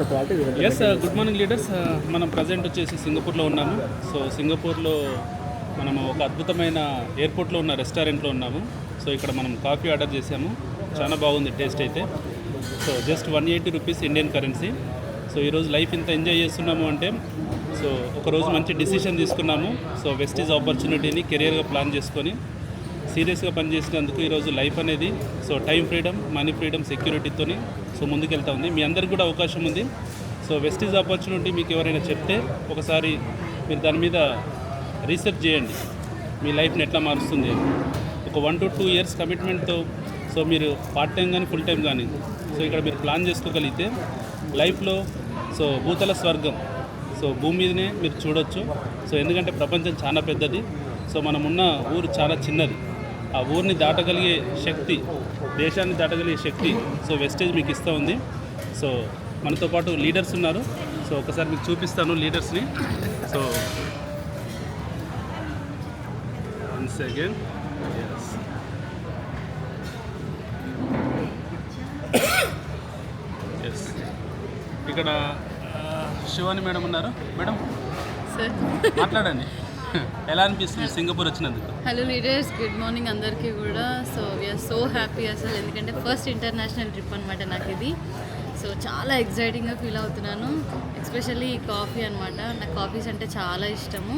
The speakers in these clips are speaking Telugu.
ఎస్ గుడ్ మార్నింగ్ లీడర్స్ మనం ప్రజెంట్ వచ్చేసి సింగపూర్లో ఉన్నాము. సో సింగపూర్లో మనము ఒక అద్భుతమైన ఎయిర్పోర్ట్లో ఉన్న రెస్టారెంట్లో ఉన్నాము. సో ఇక్కడ మనం కాఫీ ఆర్డర్ చేసాము చాలా బాగుంది టేస్ట్ అయితే. So just one eighty rupees Indian currency so ఈరోజు లైఫ్ ఇంత ఎంజాయ్ చేస్తున్నాము అంటే సో ఒకరోజు మంచి డిసిషన్ తీసుకున్నాము. సో వెస్టీజ్ ఆపర్చునిటీని కెరియర్గా ప్లాన్ చేసుకొని సీరియస్గా పనిచేసినందుకు ఈరోజు లైఫ్ అనేది so time freedom money freedom సెక్యూరిటీతోని so ముందుకెళ్తా ఉంది. మీ అందరికి కూడా అవకాశం ఉంది. సో వెస్టీజ్ ఆపర్చునిటీ మీకు ఎవరైనా చెప్తే ఒకసారి మీరు దాని మీద రీసెర్చ్ చేయండి. మీ లైఫ్ని ఎట్లా మారుస్తుంది. ఒక వన్ టు టూ ఇయర్స్ కమిట్మెంట్తో సో మీరు పార్ట్ టైం కానీ ఫుల్ టైం కానీ సో ఇక్కడ మీరు ప్లాన్ చేసుకోగలిగితే లైఫ్లో సో భూతల స్వర్గం సో భూమి మీదనే మీరు చూడొచ్చు. సో ఎందుకంటే ప్రపంచం చాలా పెద్దది. సో మనం ఉన్న ఊరు చాలా చిన్నది. ఆ ఊరిని దాటగలిగే శక్తి దేశాన్ని దాటగలిగే శక్తి సో వెస్టేజ్ మీకు ఇస్తూ ఉంది. సో మనతో పాటు లీడర్స్ ఉన్నారు. సో ఒకసారి మీకు చూపిస్తాను లీడర్స్ని. So one second. Yes yes ఇక్కడ శివాని మేడం ఉన్నారు. Madam sir. మాట్లాడండి. Hmm. ఎలా అనిపిస్తుంది సింగపూర్ వచ్చినందుకు? హలో లీడర్స్ గుడ్ మార్నింగ్ అందరికీ కూడా. సో వీఆర్ సో హ్యాపీ అసలు. ఎందుకంటే ఫస్ట్ ఇంటర్నేషనల్ ట్రిప్ అనమాట నాకు ఇది. సో చాలా ఎక్సైటింగ్గా ఫీల్ అవుతున్నాను. ఎస్పెషల్లీ ఈ కాఫీ అనమాట నాకు కాఫీస్ అంటే చాలా ఇష్టము.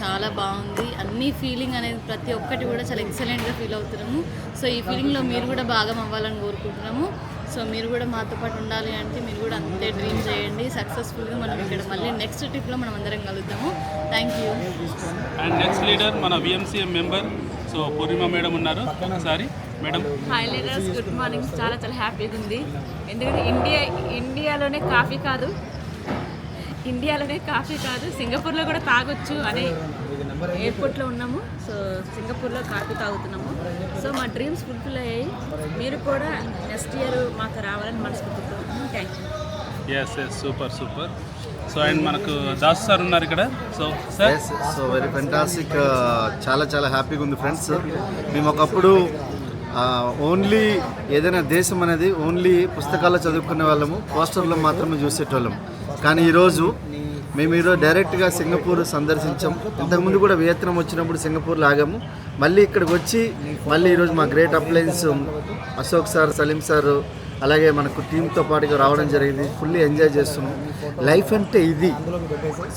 చాలా బాగుంది. అన్ని ఫీలింగ్ అనేది ప్రతి ఒక్కటి కూడా చాలా ఎక్సలెంట్గా ఫీల్ అవుతున్నాము. సో ఈ ఫీలింగ్లో మీరు కూడా భాగం అవ్వాలని కోరుకుంటున్నాము. సో మీరు కూడా మాతో పాటు ఉండాలి అంటే మీరు కూడా అంతే డ్రీమ్ చేయండి. సక్సెస్ఫుల్గా మనం ఇక్కడ మళ్ళీ నెక్స్ట్ ట్రిప్లో మనం అందరం కలుద్దాము. Thank you and next leader మన VMCM member so Purnima madam ఉన్నారు. ఒకసారి madam hi leaders good morning చాలా చాలా హ్యాపీగా ఉంది. ఎందుకంటే ఇండియా ఇండియాలోనే కాఫీ కాదు. ఇండియాలోనే కాఫీ కాదు. సింగపూర్లో కూడా తాగొచ్చు అనే ఎయిర్పోర్ట్లో ఉన్నాము. సో సింగపూర్లో కాఫీ తాగుతున్నాము. సో మా డ్రీమ్స్ ఫుల్ఫిల్ అయ్యాయి. మీరు కూడా నెక్స్ట్ ఇయర్ మాకు రావాలని మనస్ఫూర్తితో thank you yes yes super super so and మనకు దాస్ సార్ ఉన్నారు ఇక్కడ. So sir so very fantastic చాలా చాలా హ్యాపీగా ఉంది ఫ్రెండ్స్ మేము ఒకప్పుడు ఓన్లీ ఏదైనా దేశం అనేది ఓన్లీ పుస్తకాల్లో చదువుకునే వాళ్ళము పోస్టర్లో మాత్రమే చూసేటోళ్ళం. కానీ ఈరోజు మేము ఈరోజు డైరెక్ట్గా సింగపూర్ సందర్శించాం. ఇంతకుముందు కూడా వియత్నం వచ్చినప్పుడు సింగపూర్లో ఆగాము. మళ్ళీ ఇక్కడికి వచ్చి మళ్ళీ ఈరోజు మా great appliance Ashok sir Salim sir అలాగే మనకు టీంతో పాటుగా రావడం జరిగింది. ఫుల్లీ ఎంజాయ్ చేస్తున్నాం. లైఫ్ అంటే ఇది.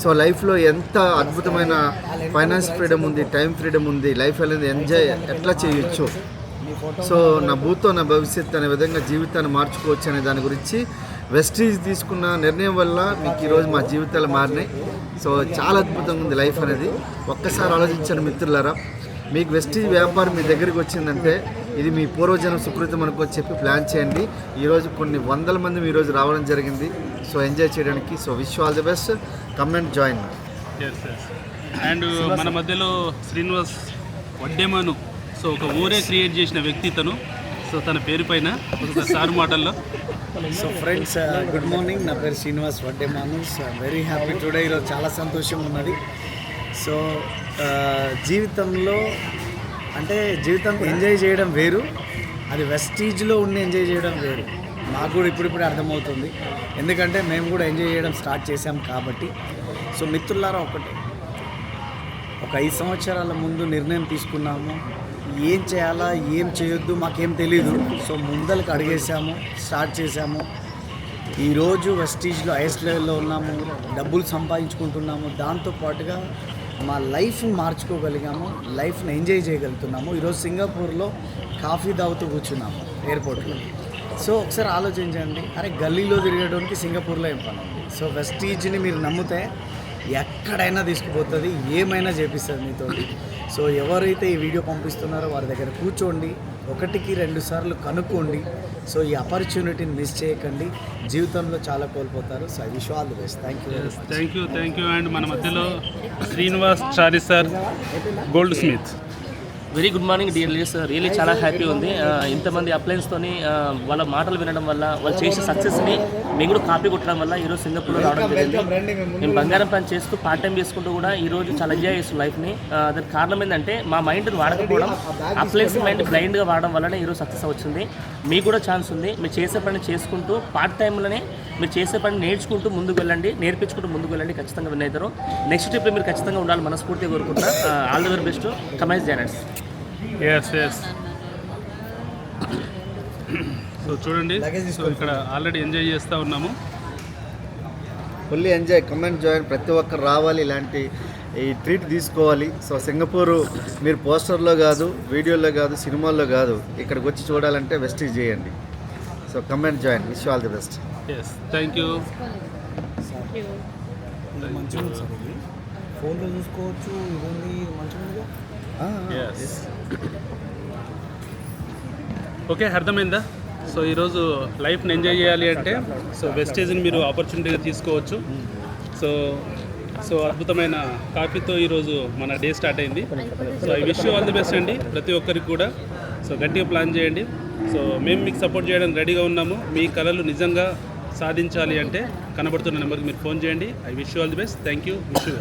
సో లైఫ్లో ఎంత అద్భుతమైన ఫైనాన్స్ ఫ్రీడమ్ ఉంది టైం ఫ్రీడమ్ ఉంది లైఫ్ అనేది ఎంజాయ్ ఎట్లా చేయొచ్చు. సో నా భూతో నా భవిష్యత్తు అనే విధంగా జీవితాన్ని మార్చుకోవచ్చు అనే దాని గురించి వెస్టీజ్ తీసుకున్న నిర్ణయం వల్ల మీకు ఈరోజు మా జీవితాలు మారినాయి. సో చాలా అద్భుతంగా ఉంది లైఫ్ అనేది. ఒక్కసారి ఆలోచించాను మిత్రులారా. మీకు వెస్టీజ్ వ్యాపారం మీ దగ్గరికి వచ్చిందంటే ఇది మీ పూర్వజనం సుకృతం అనుకో చెప్పి ప్లాన్ చేయండి. ఈరోజు కొన్ని వందల మంది ఈరోజు రావడం జరిగింది. సో ఎంజాయ్ చేయడానికి so wish all the best. Comment join. And మన మధ్యలో శ్రీనివాస్ వడ్డేమను. సో ఒక ఊరే క్రియేట్ చేసిన వ్యక్తి తను. సో తన పేరు పైన సార్ మాటల్లో. So friends uh, good morning నా పేరు శ్రీనివాస్ వడ్డే మానూస్ వెరీ హ్యాపీ టుడే ఈరోజు చాలా సంతోషం ఉన్నది. సో uh, జీవితంలో అంటే జీవితం ఎంజాయ్ చేయడం వేరు. అది వెస్టీజ్లో ఉండి ఎంజాయ్ చేయడం వేరు. మాకు కూడా ఇప్పుడిప్పుడే అర్థమవుతుంది. ఎందుకంటే మేము కూడా ఎంజాయ్ చేయడం స్టార్ట్ చేసాం కాబట్టి. సో మిత్రులారా ఒకటే. ఒక ఐదు సంవత్సరాల ముందు నిర్ణయం తీసుకున్నాము. ఏం చేయాలా ఏం చేయొద్దు మాకేం తెలీదు. సో ముందలకు అడిగేసాము స్టార్ట్ చేసాము ఈరోజు వెస్టీజ్లో హైయెస్ట్ లెవెల్లో ఉన్నాము డబ్బులు సంపాదించుకుంటున్నాము. దాంతో పాటుగా మా లైఫ్ని మార్చుకోగలిగాము లైఫ్ని ఎంజాయ్ చేయగలుగుతున్నాము. ఈరోజు సింగపూర్లో కాఫీ తాగుతూ కూర్చున్నాము ఎయిర్పోర్ట్లో. సో ఒకసారి ఆలోచించండి. అరే గల్లీలో తిరగడానికి సింగపూర్లో ఏం పని ఉంది? సో వెస్టీజ్ని మీరు నమ్మితే ఎక్కడైనా తీసుకుపోతుంది ఏమైనా చేపిస్తుంది మీతో సో ఎవరైతే ఈ వీడియో పంపిస్తున్నారో వారి దగ్గర కూర్చోండి. ఒకటికి రెండు సార్లు కనుక్కోండి. సో ఈ ఆపర్చునిటీని మిస్ చేయకండి. జీవితంలో చాలా కోల్పోతారు. So I wish all the best thank you thank you thank you and మన మధ్యలో Srinivas Chari sir goldsmith very good morning dear leaders really చాలా హ్యాపీ ఉంది. ఇంతమంది అప్లయన్స్తోని వాళ్ళ మాటలు వినడం వల్ల వాళ్ళు చేసే సక్సెస్ని మేము కూడా కాపీ కొట్టడం వల్ల ఈరోజు సింగపూర్లో రావడం జరిగింది. మేము బంగారం పని చేస్తూ పార్ట్ టైం చేసుకుంటూ కూడా ఈరోజు చాలా ఎంజాయ్ చేస్తున్నాం లైఫ్ని దానికి కారణం ఏంటంటే మా మైండ్ని వాడకపోవడం అప్లయన్స్ మైండ్ బ్లైండ్గా వాడడం వల్లనే ఈరోజు సక్సెస్ వచ్చింది. మీకు కూడా ఛాన్స్ ఉంది. మీరు చేసే పని చేసుకుంటూ పార్ట్ టైంలోనే మీరు చేసే పని నేర్చుకుంటూ ముందుకు వెళ్ళండి నేర్పించుకుంటూ ముందుకు వెళ్ళండి. ఖచ్చితంగా విన్ అవుతారు. నెక్స్ట్ ట్రిప్లో మీరు ఖచ్చితంగా ఉండాలి మనస్ఫూర్తిగా కోరుకుంటా ఆల్ ది వెరీ బెస్ట్ కమైజ్ జానర్స్ ఎస్ ఎస్ సో చూడండి. సో ఇక్కడ ఆల్రెడీ ఎంజాయ్ చేస్తూ ఉన్నాము. ఫుల్లీ ఎంజాయ్ కమెంట్ జాయిన్ ప్రతి ఒక్కరు రావాలి ఇలాంటి ఈ ట్రీట్ తీసుకోవాలి. సో సింగపూర్ మీరు పోస్టర్లో కాదు వీడియోలో కాదు సినిమాల్లో కాదు ఇక్కడికి వచ్చి చూడాలంటే వెస్టీజ్ చేయండి. So comment join wish all the best yes thank you మంచిగా ఫోన్లో చూసుకోవచ్చు ఇవన్నీ మంచిగా ఓకే అర్థమైందా? సో ఈరోజు లైఫ్ని ఎంజాయ్ చేయాలి అంటే సో వెస్టేజ్ని మీరు ఆపర్చునిటీగా తీసుకోవచ్చు. సో సో అద్భుతమైన కాఫీతో ఈరోజు మన డే స్టార్ట్ అయింది. So I wish all the best అండి ప్రతి ఒక్కరికి కూడా. సో గట్టిగా ప్లాన్ చేయండి. సో మేము మీకు సపోర్ట్ చేయడానికి రెడీగా ఉన్నాము. మీ కళలు నిజంగా సాధించాలి అంటే కనబడుతున్న నెంబర్కి మీరు ఫోన్ చేయండి. I wish all the best thank you wish you